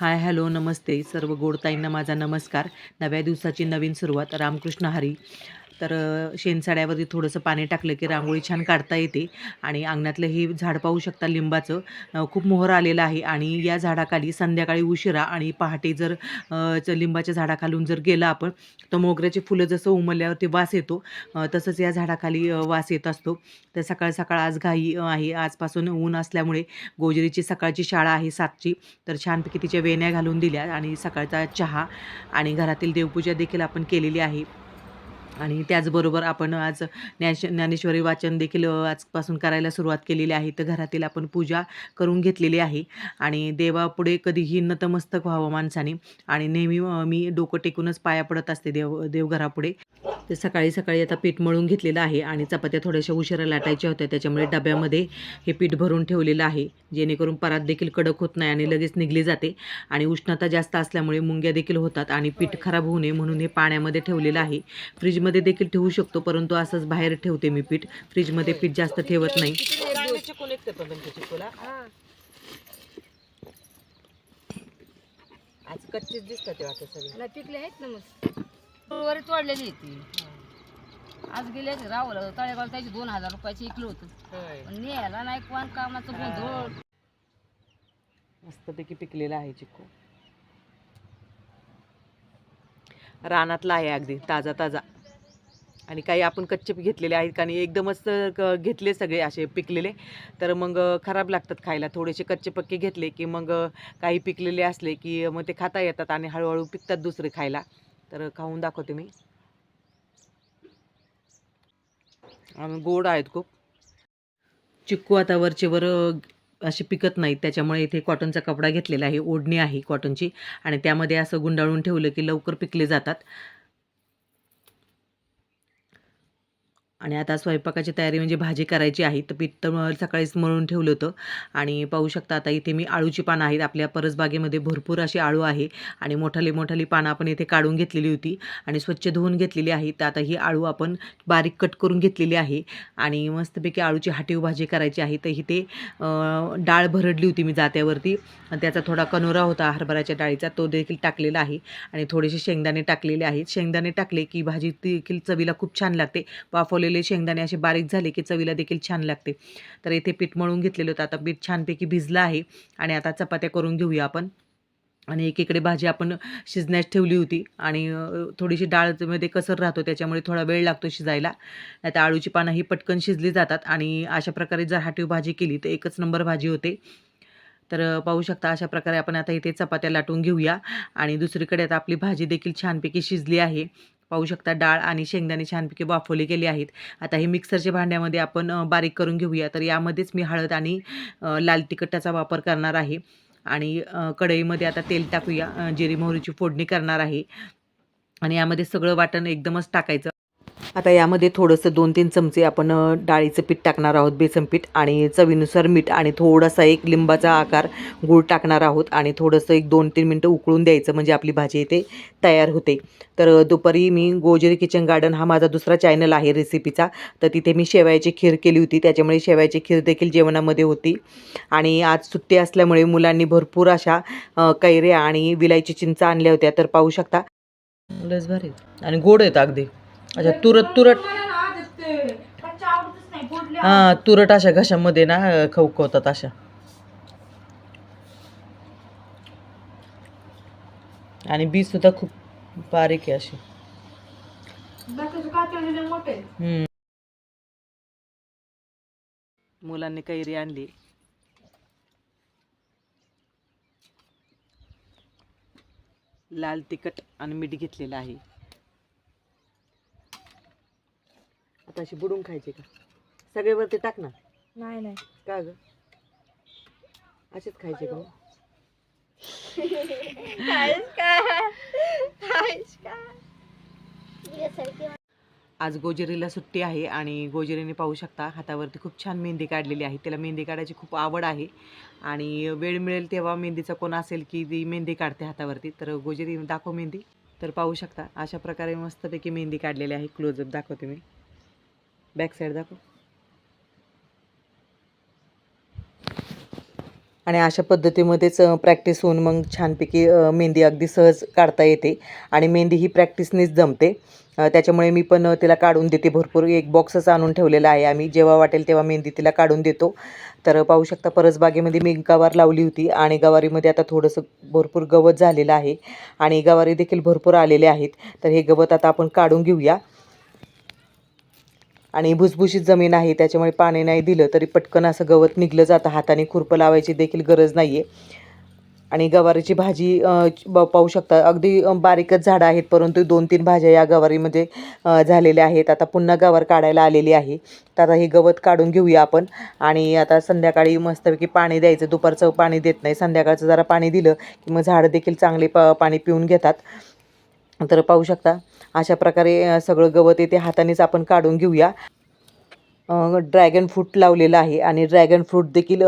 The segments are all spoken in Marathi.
हाय हॅलो नमस्ते. सर्व गोडताईंना माझा नमस्कार. नव्या दिवसाची नवीन सुरुवात. रामकृष्ण हरी. तर शेणसाड्यावरती थोडंसं पाणी टाकलं की रांगोळी छान काढता येते आणि अंगणातलं हे झाड पाहू शकता लिंबाचं. खूप मोहर आलेलं आहे आणि या झाडाखाली संध्याकाळी उशिरा आणि पहाटे जर च- लिंबाच्या झाडाखालून जर गेलं आपण तर मोगऱ्याची फुलं जसं उमलल्यावरती वास येतो तसंच या झाडाखाली वास येत असतो. तर सकाळ सकाळ आज घाई आहे. आजपासून ऊन असल्यामुळे गोजरीची सकाळची शाळा आहे सातची. तर छानपैकी तिच्या वेण्या घालून दिल्या आणि सकाळचा चहा आणि घरातील देवपूजा देखील आपण केलेली आहे. आणि त्याचबरोबर आपण आज ज्ञाश ज्ञानेश्वरी वाचन देखील आजपासून करायला सुरुवात केलेली आहे. तर घरातील आपण पूजा करून घेतलेली आहे. आणि देवापुढे कधीही नतमस्तक व्हावं माणसाने. आणि नेहमी मी डोकं टेकूनच पाया पडत असते देव देवघरापुढे. तर सकाळी सकाळी आता पीठ मळून घेतलेलं आहे आणि चपात्या थोड्याशा उशिरा लाटायच्या होत्या. त्याच्यामुळे डब्यामध्ये हे पीठ भरून ठेवलेलं आहे. जेणेकरून परात देखील कडक होत नाही आणि लगेच निघली जाते. आणि उष्णता जास्त असल्यामुळे मुंग्या देखील होतात आणि पीठ खराब होऊ नये म्हणून हे पाण्यामध्ये ठेवलेलं आहे. फ्रीजमध्ये देखील ठेवू शकतो परंतु असंच बाहेर ठेवते मी पीठ. फ्रीजमध्ये पीठ जास्त ठेवत नाही. आज कच्चीच दिसतात वाटत सगळे. मला पिकले आहेत ना मग. गुरुवारी तोडलेली आहे ती. आज गेले राहुल तळेगाव त्याची दोन हजार रुपयाची इकलं होतं. पण न्यायला नाही कोण कामाचं गोंधळ मस्तपैकी पिकलेला आहे चिक्कू. रानातला आहे अगदी ताजा ताजा. आणि काही आपण कच्चे घेतलेले आहेत आणि एकदमच क- घेतले सगळे असे पिकलेले. तर मग खराब लागतात खायला. थोडेसे कच्चे पक्के घेतले की मग काही पिकलेले असले की मग ते खाता येतात आणि हळूहळू पिकतात दुसरे खायला. तर खाऊन दाखवते मी. आणि गोड आहेत खूप. चिक्कू आता वरचे वर असे पिकत नाहीत. त्याच्यामुळे इथे कॉटनचा कपडा घेतलेला आहे. ओढणी आहे कॉटनची. आणि त्यामध्ये असं गुंडाळून ठेवलं की लवकर पिकले जातात. आणि आता स्वयंपाकाची तयारी म्हणजे भाजी करायची आहे तर पीठ तर सकाळीच मळून ठेवलं होतं. आणि पाहू शकता आता इथे मी आळूची पानं आहेत. आपल्या परसबागेमध्ये भरपूर अशी आळू आहे आणि मोठाली मोठाली पानं आपण इथे काढून घेतलेली होती आणि स्वच्छ धुवून घेतलेली आहे. तर आता ही आळू आपण बारीक कट करून घेतलेली आहे आणि मस्तपैकी आळूची हाटीव भाजी करायची आहे. तर इथे डाळ भरडली होती मी जात्यावरती. आणि त्याचा थोडा कनोरा होता हरभऱ्याच्या डाळीचा. तो देखील टाकलेला आहे आणि थोडेसे शेंगदाणे टाकलेले आहेत. शेंगदाणे टाकले की भाजी देखील चवीला खूप छान लागते. वाफवले वाफवलेले शेंगदाणे असे बारीक झाले की चवीला देखील छान लागते. तर इथे पीठ मळून घेतलेलं होतं. आता पीठ छानपैकी भिजलं आहे आणि आता चपात्या करून घेऊया आपण. आणि एकीकडे भाजी आपण शिजण्यास ठेवली होती आणि थोडीशी डाळमध्ये कसर राहतो त्याच्यामुळे थोडा वेळ लागतो शिजायला. नाही तर आळूची पानं ही पटकन शिजली जातात आणि अशा प्रकारे जर हाटीव भाजी केली तर एकच नंबर भाजी होते. तर पाहू शकता अशा प्रकारे आपण आता इथे चपात्या लाटून घेऊया. आणि दुसरीकडे आता आपली भाजी देखील छानपैकी शिजली आहे. पाहू शकता डाळ आणि शेंगदाणे छानपैकी वाफवले गेले आहेत. आता हे मिक्सरच्या भांड्यामध्ये आपण बारीक करून घेऊया. तर यामध्येच मी हळद आणि लाल तिखटाचा वापर करणार आहे. आणि कढईमध्ये आता तेल टाकूया. जिरी मोहरीची फोडणी करणार आहे. आणि यामध्ये सगळं वाटण एकदमच टाकायचं. आता यामध्ये थोडंसं दोन तीन चमचे आपण डाळीचं पीठ टाकणार आहोत बेसन पीठ आणि चवीनुसार मीठ आणि थोडासा एक लिंबाचा आकार गूळ टाकणार आहोत आणि थोडंसं एक दोन तीन मिनटं उकळून द्यायचं म्हणजे आपली भाजी इथे तयार होते. तर दुपारी मी गोजरी किचन गार्डन हा माझा दुसरा चॅनल आहे रेसिपीचा. तर तिथे मी शेवयाची खीर केली होती. त्याच्यामुळे शेवयाची खीर देखील जेवणामध्ये होती. आणि आज सुट्टी असल्यामुळे मुलांनी भरपूर अशा कैऱ्या आणि विलायची चिंचा आणल्या होत्या. तर पाहू शकता. लस भारी. आणि गोड आहेत अगदी. अच्छा तुरट तुरट. हां तुरट अशा घशामध्ये ना खवखवतात अशा. आणि बी सुद्धा खूप बारीक आहे अशी. हम्म. मुलांनी कैरी आणली. लाल तिखट आणि मीठ घेतलेलं आहे. आता अशी बुडून खायची का? सगळे वरती टाक ना. नाही नाही. का ग? असेच खायचे का मग? आज गोजरीला सुट्टी आहे आणि गोजरीने पाहू शकता हातावरती खूप छान मेहंदी काढलेली आहे. त्याला मेहंदी काढायची खूप आवड आहे. आणि वेळ मिळेल तेव्हा मेहंदीचा कोण असेल की ती मेहंदी काढते हातावरती. तर गोजरी दाखव मेहंदी. तर पाहू शकता अशा प्रकारे मस्तपैकी मेहंदी काढलेली आहे. क्लोजअप दाखवते मी. बॅक साईड दाखव. आणि अशा पद्धतीमध्येच प्रॅक्टिस होऊन मग छानपैकी मेहंदी अगदी सहज काढता येते. आणि मेहंदी ही प्रॅक्टिसनीच जमते. त्याच्यामुळे मी पण तिला काढून देते. भरपूर एक बॉक्सच आणून ठेवलेला आहे आम्ही. जेव्हा वाटेल तेव्हा मेहंदी तिला काढून देतो. तर पाहू शकता परसबागेमध्ये मी गवार लावली होती. आणि गवारीमध्ये आता थोडंसं भरपूर गवत झालेलं आहे. आणि गवारी देखील भरपूर आलेले आहेत. तर हे गवत आता आपण काढून घेऊया. आणि भुसभुशीत जमीन आहे त्याच्यामुळे पाणी नाही दिलं तरी पटकन असं गवत निघलं जातं हाताने खुरपं लावायची देखील गरज नाही आहे आणि गवारीची भाजी ब- पाहू शकता अगदी बारीकच झाडं आहेत परंतु दोन तीन भाज्या या गवारीमध्ये झालेल्या आहेत. आता पुन्हा गवार काढायला आलेली आहे. तर आता हे गवत काढून घेऊया आपण. आणि आता संध्याकाळी मस्तपैकी पाणी द्यायचं दुपारचं पाणी देत नाही. संध्याकाळचं जरा पाणी दिलं की मग झाडं देखील चांगले प पाणी पिऊन घेतात. तर पाहू शकता अशा प्रकारे सगळं गवत येते हातानेच आपण काढून घेऊया. ड्रॅगन फ्रूट लावलेलं आहे आणि ड्रॅगन फ्रूट देखील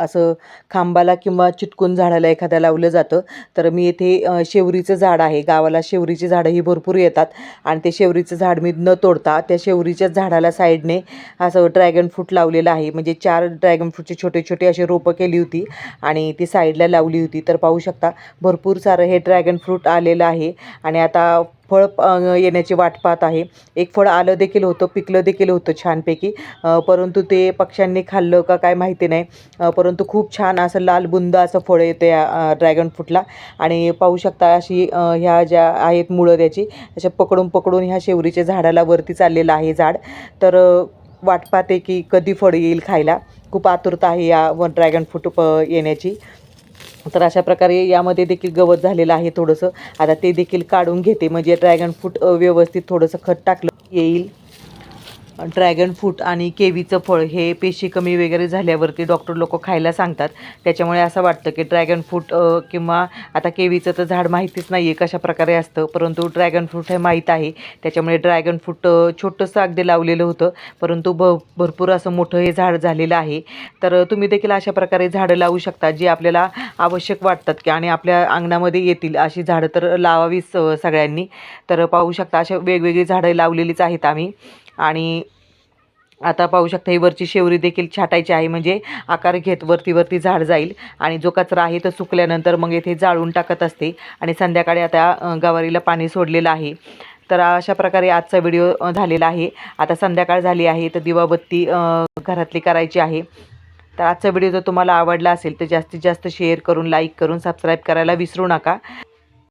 असं खांबाला किंवा चिटकून झाडाला एखाद्या लावलं जातं. तर मी येथे शेवरीचं झाड आहे. गावाला शेवरीची झाडं ही भरपूर येतात आणि ते शेवरीचं झाड मी न तोडता त्या शेवरीच्या झाडाला साईडने असं ड्रॅगन फ्रूट लावलेलं आहे. म्हणजे चार ड्रॅगन फ्रूटचे छोटे छोटे असे रोपं केली होती आणि ती साईडला लावली होती. तर पाहू शकता भरपूर सारं हे ड्रॅगन फ्रूट आलेलं आहे. आणि आता फळ येण्याची वाट पाहत आहे. एक फळ आलं देखील होतं पिकलं देखील होतं छानपैकी. परंतु ते पक्ष्यांनी खाल्लं का काय माहिती नाही. परंतु खूप छान असं लाल बुंद असं फळ येतं या ड्रॅगन फ्रूटला आणि पाहू शकता अशी ह्या ज्या आहेत मुळं त्याची अशा पकडून पकडून ह्या शेवरीच्या झाडाला वरती चाललेलं आहे झाड. तर वाट पाहते की कधी फळ येईल खायला. खूप आतुरता आहे या वन ड्रॅगन फ्रूट प येण्याची. तर अशा प्रकारे यामध्ये देखील गवत झालेलं आहे थोडंसं. आता ते देखील काढून घेते. म्हणजे ड्रॅगन फ्रूट व्यवस्थित थोडंसं खत टाकलं येईल. ड्रॅगन फ्रूट आणि केवीचं फळ हे पेशी कमी वगैरे झाल्यावरती डॉक्टर लोक खायला सांगतात. त्याच्यामुळे असं वाटतं की ड्रॅगन फ्रूट किंवा आता केवीचं तर झाड माहितीच नाही आहे कशा प्रकारे असतं परंतु ड्रॅगन फ्रूट हे माहीत आहे. त्याच्यामुळे ड्रॅगन फ्रूट छोटंसं अगदी लावलेलं होतं परंतु भ भरपूर असं मोठं हे झाड झालेलं आहे. तर तुम्ही देखील अशा प्रकारे झाडं लावू शकता जी आपल्याला आवश्यक वाटतात की आणि आपल्या अंगणामध्ये येतील अशी झाडं तर लावावीच सगळ्यांनी. तर पाहू शकता अशा वेगवेगळी झाडं लावलेलीच आहेत आम्ही. आणि आता पाहू शकता ही वरची शेवरी देखील छाटायची आहे. म्हणजे आकार घेत वरती वरती झाड जाईल आणि जो कचरा आहे तो सुकल्यानंतर मग येथे जाळून टाकत असते आणि संध्याकाळी आता गवारीला पाणी सोडलेलं आहे. तर अशा प्रकारे आजचा व्हिडिओ झालेला आहे. आता संध्याकाळ झाली आहे तर दिवाबत्ती घरातली करायची आहे. तर आजचा व्हिडिओ जर तुम्हाला आवडला असेल तर जास्तीत जास्त शेअर करून लाईक करून सबस्क्राईब करायला विसरू नका.